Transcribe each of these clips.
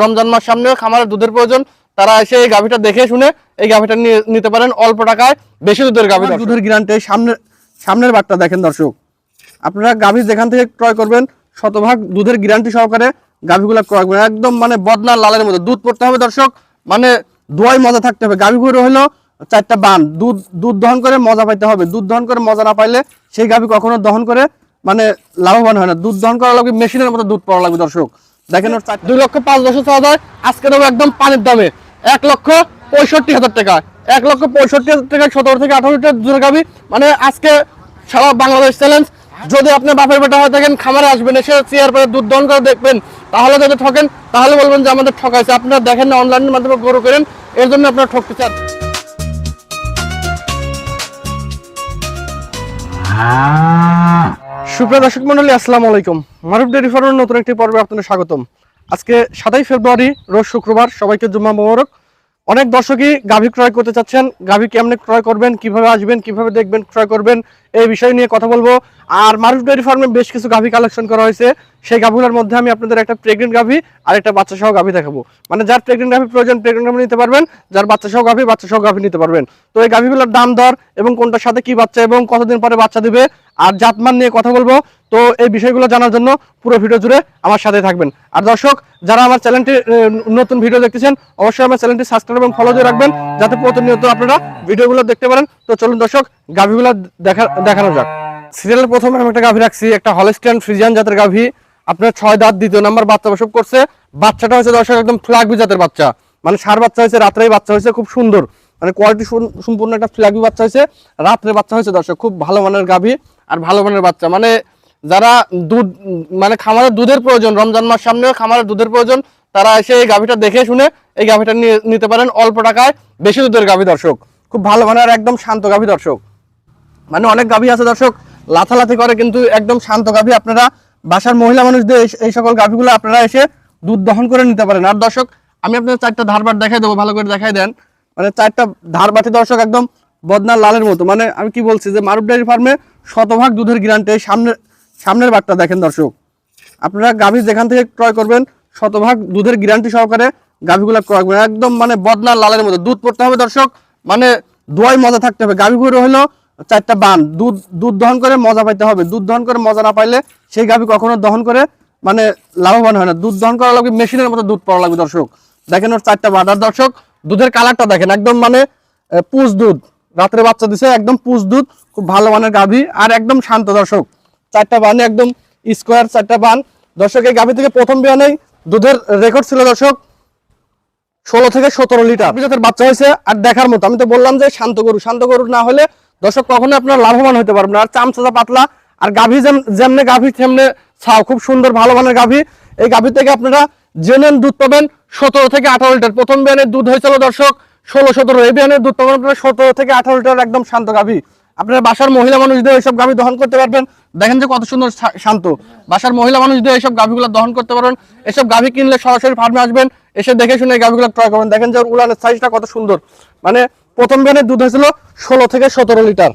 রমজান মাস সামনে খামারের দুধের প্রয়োজন। তারা এসে এই গাভিটা দেখে শুনে এই গাভিটা নিতে পারেন অল্প টাকায়। বেশি দুধের গাভি দুধের গ্যারান্টি সামনে সামনের বাটটা দেখেন দর্শক। আপনারা গাভি যেখান থেকে ক্রয় করবেন শতভাগ দুধের গ্যারান্টি সহকারে গাভিগুলো ক্রয় করবেন। একদম মানে বদনার লালের মধ্যে দুধ পড়তে হবে দর্শক। মানে দোয়াই মজা থাকতে হবে। গাভিগুলো হলো চারটা বান। দুধ দুধ দহন করে মজা পাইতে হবে। দুধ দহন করে মজা না পাইলে সেই গাভি কখনো দহন করে মানে লাভবান হয় না। দুধ দহন করা লাগবে মেশিনের মতো দুধ পড়া লাগবে দর্শক। দেখেন ওর দুই লক্ষ পাঁচ দশ ছয় হাজার আজকে দেবো একদম পানির দামে। এক লক্ষ পঁয়ষট্টি হাজার টাকা। এক লক্ষ পঁয়ষট্টি হাজার টাকা সতেরো থেকে আঠারো লিটার দুধের গাভি। মানে আজকে সারা বাংলাদেশ চ্যালেঞ্জ যদি আপনি বাপের বেটা হয়ে থাকেন খামারে আসবেন এসে চেয়ার পরে দুধ দহন করে দেখবেন। তাহলে যদি ঠকেন তাহলে বলবেন যে আমাদের ঠকাইছে। আপনারা দেখেন না অনলাইনের মাধ্যমে গরু করেন এর জন্য আপনারা ঠকতে চান। সুপ্রিয় দর্শক মন্ডলী, আসসালামু আলাইকুম। মারুফ ডেয়ারি ফার্মের নতুন একটি পর্বে আপনাদের স্বাগতম। আজকে সাতাই ফেব্রুয়ারি, রোজ শুক্রবার, সবাইকে জুম্মা মোবারক। অনেক দর্শকই গাভী ক্রয় করতে চাচ্ছেন। গাভী কেমনে ক্রয় করবেন, কীভাবে আসবেন, কীভাবে দেখবেন, ক্রয় করবেন এই বিষয় নিয়ে কথা বলব। আর মারুফ ডেয়ারি ফার্মে বেশ কিছু গাভী কালেকশন করা হয়েছে। সেই গাভীগুলোর মধ্যে আমি আপনাদের একটা প্রেগনেন্ট গাভী, আর একটা বাচ্চা সহ গাভী দেখাবো। মানে যার প্রেগনেন্ট গাভী প্রয়োজন প্রেগনেন্ট গাভী নিতে পারবেন, যার বাচ্চা সহ গাভী বাচ্চা সহ গাভী নিতে পারবেন। তো এই গাভীগুলোর দাম দর এবং কোনটার সাথে কি বাচ্চা এবং কতদিন পরে বাচ্চা দিবে, আর জাতমান নিয়ে কথা বলব। তো এই বিষয়গুলো জানার জন্য পুরো ভিডিও জুড়ে আমার সাথে থাকবেন। আর দর্শক, যারা আমার চ্যানেলটি নতুন ভিডিও দেখতেছেন, অবশ্যই আমার চ্যানেলটি সাবস্ক্রাইব এবং ফলো দিয়ে রাখবেন, যাতে প্রতিনিয়ত আপনারা ভিডিওগুলো দেখতে পারেন। তো চলুন দর্শক, গাভীগুলো দেখা দেখানো যাক। সিরিয়ালের প্রথমে আমি একটা গাভী রাখছি, একটা হলস্টিয়ান ফ্রিজিয়ান জাতের গাভী। আপনার ছয় দাঁত, দ্বিতীয় নাম্বার বাচ্চা প্রসব করছে। বাচ্চাটা হচ্ছে দর্শক একদম ফ্ল্যাগবি জাতের বাচ্চা। মানে সার বাচ্চা হয়েছে, রাত্রেই বাচ্চা হয়েছে, খুব সুন্দর। মানে কোয়ালিটি সম্পূর্ণ একটা ফ্ল্যাগবি বাচ্চা হয়েছে। রাত্রে বাচ্চা হয়েছে দর্শক, খুব ভালো মানের গাভী আর ভালো মানের বাচ্চা। মানে যারা দুধ মানে খামারের দুধের প্রয়োজন, রমজান মাস সামনে খামারের দুধের প্রয়োজন, তারা এসে এই গাভীটা দেখে শুনে এই গাভীটা নিতে পারেন অল্প টাকায় বেশি দুধের গাভী দর্শক। খুব ভালো মানের, একদম শান্ত গাভী দর্শক। মানে অনেক গাভী আছে দর্শক, লাথালাথি করে কিন্তু একদম শান্ত গাভী। আপনারা বাসার মহিলা মানুষদের এই- সকল গাভীগুলো আপনারা এসে দুধ দহন করে নিতে পারেন। আর দর্শক, আমি আপনাদের চারটা ধারবাট দেখাই দেবো, ভালো করে দেখাই দেন। মানে চারটা ধারবাটি দর্শক একদম বদনার লালের মতো। মানে আমি কি বলছি যে মারুফ ডেয়ারি ফার্মে শতভাগ দুধের গ্যারান্টি সামনের সামনের বাটটা দেখেন দর্শক। আপনারা গাভী যেখান থেকে ক্রয় করবেন, শতভাগ দুধের গ্যারান্টি সহকারে গাভীগুলো ক্রয় করবেন। একদম মানে বদনার লালের মতো। দুধ পড়তে হবে দর্শক মানে দোয়াই মজা থাকতে হবে। গাভীগুলো হলো চারটা বান, দুধ দুধ দহন করে মজা পাইতে হবে। দুধ দহন করে মজা না পাইলে সেই গাভী কখনো দহন করে মানে লাভবান হয় না। দুধ দহন করা লাগবে মেশিনের মতো দুধ পড়া লাগবে দর্শক। দেখেন ওর চারটা আর দর্শক, দুধের কালারটা দেখেন, একদম মানে পুষ দুধ। রাত্রে বাচ্চা দিছে, একদম পুষ দুধ, খুব ভালো মানের গাভী আর একদম শান্ত দর্শক। চারটা বানে, একদম স্কোয়ার চারটা বান। দর্শক, এই গাভী থেকে প্রথম বিয়ানেই দুধের রেকর্ড ছিল দর্শক, ষোলো থেকে সতেরো লিটার। বাচ্চা হয়েছে, আর দেখার মতো, আমি তো বললাম যে শান্ত গরু শান্ত গরু না হলে দর্শক কখনো আপনার লাভবান হতে পারবেন আর চামচাচা পাতলা আর গাভী যেমনে গাভী, তেমনে ছাও। খুব সুন্দর, ভালো মানের গাভী। এই গাভী থেকে আপনারা জেনেন দুধ পাবেন সতেরো থেকে আঠারো লিটার। প্রথম বিয়ানের দুধ হয়েছিল দর্শক ষোলো, সতেরো। এই বিয়ানের দুধ পাবেন আপনারা সতেরো থেকে আঠারো লিটার একদম শান্ত গাভী। আপনার বাসার মহিলা মানুষদের এইসব গাভী দহন করতে পারবেন। দেখেন যে কত সুন্দর শান্ত। বাসার মহিলা মানুষদের এইসব গাভীগুলো দহন করতে পারবেন। এসব গাভী কিনলে সরাসরি ফার্মে আসবেন, এসে দেখে শুনে এই গাভীগুলো ক্রয় করবেন। দেখেন যে উলানের সাইজটা কত সুন্দর। মানে প্রথম বিয়ানের দুধ হয়েছিল ষোলো থেকে সতেরো লিটার।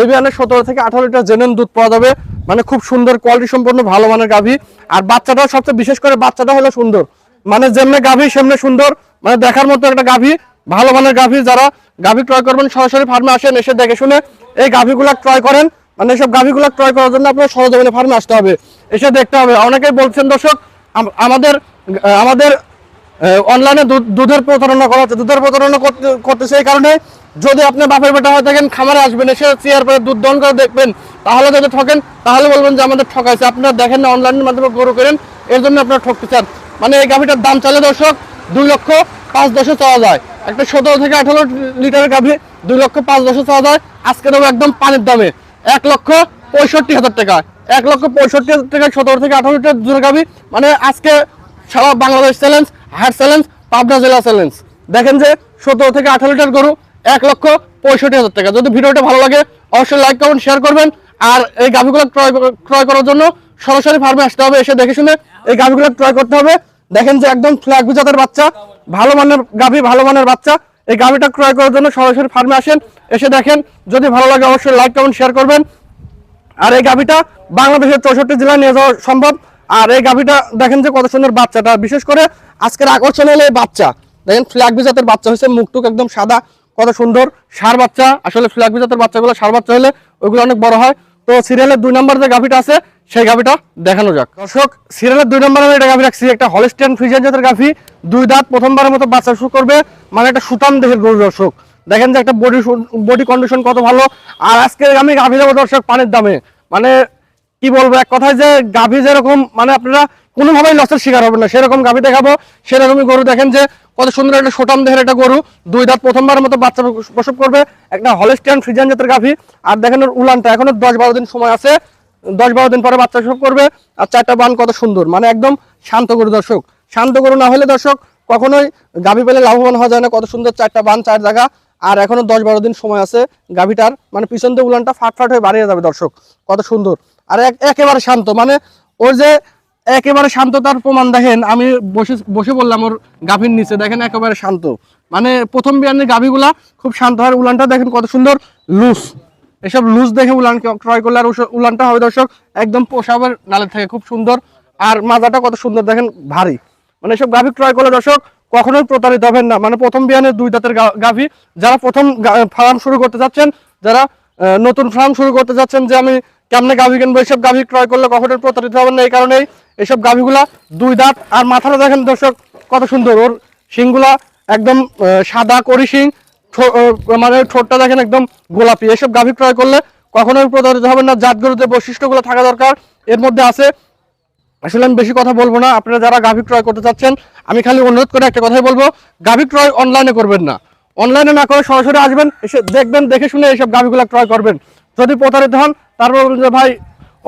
এই বিয়ানে সতেরো থেকে আঠারো লিটার জেনুইন দুধ পাওয়া যাবে। মানে খুব সুন্দর কোয়ালিটি সম্পন্ন, ভালো মানের গাভী। আর বাচ্চাটাও সবচেয়ে বিশেষ করে বাচ্চাটা হলো সুন্দর। মানে যেমনে গাভী, সেমনে সুন্দর। মানে দেখার মতো একটা গাভী, ভালো মানের গাভী যারা গাভী ক্রয় করবেন, সরাসরি ফার্মে আসেন, এসে দেখে শুনে এই গাভীগুলা ক্রয় করেন। মানে এসব গাভীগুলা ক্রয় করার জন্য আপনার সরজমিনে ফার্মে আসতে হবে। এসে দেখতে হবে। অনেকেই বলছেন, দর্শক আমাদের আমাদের অনলাইনে দুধের প্রতারণা করা হচ্ছে। দুধের প্রতারণা করতে- করতেছে এই কারণে যদি আপনি বাপের বেটা হয়ে থাকেন খামারে আসবেন এসে চেয়ার পরে দুধ দহন করে দেখবেন। তাহলে যদি ঠকেন, তাহলে বলবেন যে আমাদের ঠকাইছে। আপনারা দেখেন না অনলাইনের মাধ্যমে গরু করেন এর জন্য আপনারা ঠকতে চান মানে এই গাভীটার দাম চালে দর্শক দুই লক্ষ পাঁচ দশে চাওয়া যায়। একটা সতেরো থেকে আঠারো লিটারের গাভী দুই লক্ষ পাঁচ দশে চাওয়া যায়। আজকে দেবো একদম পানির দামে। এক লক্ষ পঁয়ষট্টি হাজার টাকা। এক লক্ষ পঁয়ষট্টি হাজার টাকা সতেরো থেকে আঠারো লিটার দুধের গাভী। মানে আজকে সারা Bangladesh challenge higher challenge, Pabna জেলা চ্যালেঞ্জ। দেখেন যে সতেরো থেকে আঠারো লিটার গরু এক লক্ষ পঁয়ষট্টি হাজার টাকা। যদি ভিডিওটা ভালো লাগে, অবশ্যই লাইক কমেন্ট শেয়ার করবেন। আর এই গাভিগুলো ক্রয় ক্রয় করার জন্য সরাসরি ফার্মে আসতে হবে, এসে দেখে শুনে এই গাভিগুলো ক্রয় করতে হবে। দেখেন যে একদম ফ্ল্যাগ জাতের বাচ্চা, ভালো মানের গাভি, ভালো মানের বাচ্চা। এই গাভিটা ক্রয় করার জন্য সরাসরি ফার্মে আসেন, এসে দেখেন। যদি ভালো লাগে, অবশ্যই লাইক কমেন্ট শেয়ার করবেন। আর এই গাভিটা বাংলাদেশের চৌষট্টি জেলায় নিয়ে যাওয়া সম্ভব। আর এই গাভিটা দেখেন যে কত সুন্দর বাচ্চাটা। বিশেষ করে আজকের আকর্ষণ হলো এই বাচ্চা। দেখেন, ফ্ল্যাগ জাতের বাচ্চা হয়েছে, মুখটুক একদম সাদা, কত সুন্দর সার বাচ্চা। আসলে ফ্ল্যাগ জাতের বাচ্চাগুলো সার বাচ্চা হলে ওইগুলো অনেক বড় হয়। তো সিরিয়ালের দুই নম্বর যে গাভিটা আছে, সেই গাভিটা দেখানো যাক। দর্শক, সিরিয়ালের দুই নম্বরে আমি এটা গাভি রাখছি, একটা হলিস্টিয়ান ফ্রিজিয়ান জাতের গাভি। দুই দাঁত, প্রথমবারের মতো বাচ্চা শুরু করবে মানে একটা সুতাম দেহের গরু দর্শক। দেখেন যে একটা বডি বডি কন্ডিশন কত ভালো। আর আজকে আমি গাভি দেবো দর্শক পানির দামে। মানে কি বলব, এক কথায় যে গাভি যেরকম মানে আপনারা কোনোভাবেই লসের শিকার হবে না। সেরকম গাভি দেখাবো, সেরকমই গরু দেখেন যে কত সুন্দর একটা সোটাম দেহের একটা গরু। দুই দাঁত প্রথমবারের মতো বাচ্চা প্রসব করবে, একটা হলিস্টিয়ান ফ্রিজিয়ান জাতের গাভি। আর দেখেন ওর উলানটা, এখনও দশ বারো দিন সময় আছে, দশ বারো দিন পরে বাচ্চা প্রসব করবে। আর চারটা বান কত সুন্দর মানে একদম শান্ত গরু দর্শক। শান্ত গরু না হলে দর্শক কখনোই গাভি পেলে লাভবান হওয়া যায় না। কত সুন্দর চারটা বান, চার জায়গা। আর এখনও দশ বারো দিন সময় আছে গাভিটার মানে পিছন দিয়ে উলানটা ফাটফাট হয়ে বাড়িয়ে যাবে দর্শক। কত সুন্দর। আর এক- একেবারে শান্ত মানে ওর যে একেবারে শান্ততার প্রমাণ দেখেন, আমি বসে বসে বললাম ওর গাভীর নিচে, দেখেন একেবারে শান্ত। মানে প্রথম বিয়ানের গাভীগুলা খুব শান্ত হয় উলানটা দেখেন কত সুন্দর লুজ এসব লুজ দেখে উলান ক্রয় করলে আর উলানটা হবে দর্শক, একদম পোশাবের নালের থেকে খুব সুন্দর, আর মাজাটা কত সুন্দর, দেখেন ভারী। মানে এসব গাভী ক্রয় করলে দর্শক, কখনোই প্রতারিত হবেন না। মানে প্রথম বিয়ানের দুই দাঁতের গাভী, যারা প্রথম ফার্ম শুরু করতে যাচ্ছেন, যারা নতুন ফার্ম শুরু করতে যাচ্ছেন, যে আমি কেমনে গাভী কিনবো? এইসব গাভী ক্রয় করলে কখনো প্রতারিত হবেন না। এই কারণেই এইসব গাভীগুলা দুই দাঁত আর মাথাটা দেখেন দর্শক, কত সুন্দর। ওর শিংগুলা একদম সাদা করি শিং মানে ঠোঁটটা দেখেন একদম গোলাপি। এসব গাভী ক্রয় করলে কখনোই প্রতারিত হবেন না। জাতগরুর যে বৈশিষ্ট্যগুলো থাকা দরকার। এর মধ্যে আছে, আসলে আমি বেশি কথা বলব না। আপনারা যারা গাভী ক্রয় করতে চাচ্ছেন, আমি খালি অনুরোধ করে একটা কথাই বলব। গাভী ক্রয় অনলাইনে করবেন না। অনলাইনে না করে সরাসরি আসবেন, এসে দেখবেন, দেখে শুনে এইসব গাভীগুলো ক্রয় করবেন। যদি প্রতারিত হন, তারপর বলবেন যে, ভাই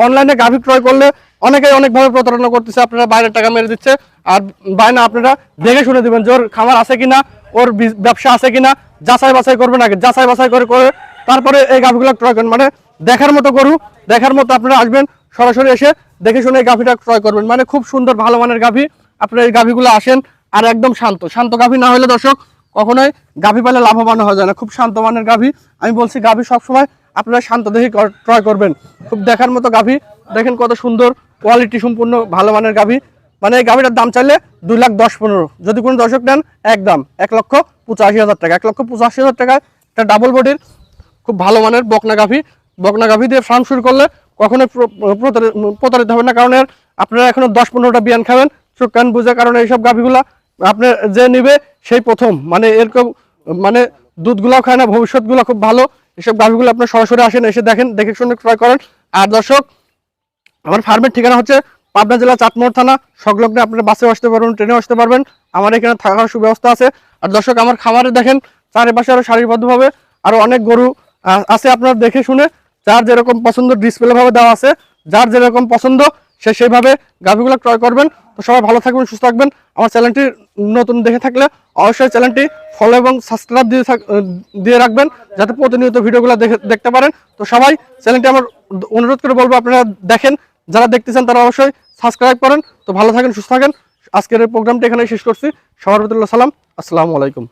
অনলাইনে গাভী ক্রয় করলে অনেকেই অনেকভাবে প্রতারণা করতেছে, আপনারা বাইরের টাকা মেরে দিচ্ছে। আর বাইরে আপনারা দেখে শুনে দিবেন যে, ওর খামার আছে কিনা, ওর ব্যবসা আছে কিনা, যাচাই বাছাই করবেন আগে। যাচাই বাছাই করে করে তারপরে এই গাভীগুলো ক্রয় করেন। মানে দেখার মতো গরু, দেখার মতো আপনারা আসবেন, সরাসরি এসে দেখে শুনে এই গাভীটা ক্রয় করবেন। মানে খুব সুন্দর, ভালো মানের গাভী আপনারা এই গাভীগুলো আসেন আর একদম শান্ত। শান্ত গাভী না হলে দর্শক, কখনোই গাভী পালে লাভবান হওয়া যায় না। খুব শান্ত মানের গাভী আমি বলছি গাভী সবসময় আপনারা শান্ত দেখে ক্রয় করবেন। খুব দেখার মতো গাভী। দেখেন কত সুন্দর কোয়ালিটি সম্পূর্ণ ভালো মানের গাভী। মানে এই গাভীটার দাম চাইলে দুই লাখ দশ পনেরো। যদি কোনো দর্শক নেন, এক দাম, এক লক্ষ পঁচাশি হাজার টাকা। এক লক্ষ পঁচাশি হাজার টাকা একটা ডাবল বডির খুব ভালো মানের বকনা গাভী। বকনা গাভী দিয়ে ফার্ম শুরু করলে কখনোই প্রতারিত হবে না, কারণ আপনারা এখনও দশ পনেরোটা বিয়ান খাবেন। চোখ কান বুঝে, কারণ এইসব গাভীগুলা আপনার যে নিবে, সেই প্রথম। মানে এরকম মানে দুধগুলাও খায় না, ভবিষ্যৎগুলো খুব ভালো। এসব গাভীগুলো আপনার সরাসরি আসেন, এসে দেখেন, দেখে শুনে ক্রয় করেন। আর দর্শক, আমার ফার্মের ঠিকানা হচ্ছে পাবনা জেলা চাটমোড় থানা। সংলগ্নে আপনারা বাসে আসতে পারবেন ট্রেনে আসতে পারবেন। আমার এখানে থাকার সুব্যবস্থা আছে। আর দর্শক, আমার খামারে দেখেন, চারিপাশে আরও সারিবদ্ধভাবে আরও অনেক গরু আছে আপনারা দেখে শুনে, যার যেরকম পছন্দ ডিসপ্লে ভাবে দেওয়া আছে, যার যেরকম পছন্দ, সে সেইভাবে গাভিগুলো ক্রয় করবেন। তো সবাই ভালো থাকবেন, সুস্থ থাকবেন। আমার চ্যানেলটি নতুন দেখে থাকলে অবশ্যই চ্যানেলটি ফলো এবং সাবস্ক্রাইব দিয়ে দিয়ে রাখবেন, যাতে প্রতিনিয়ত ভিডিওগুলো দেখে দেখতে পারেন। তো সবাই, চ্যানেলটি আমার অনুরোধ করে বলব, আপনারা দেখেন, যারা দেখতে চান তারা অবশ্যই সাবস্ক্রাইব করেন। তো ভালো থাকেন, সুস্থ থাকেন। আজকের প্রোগ্রামটি এখানে শেষ করছি। সবার সালাম, আসসালামু আলাইকুম।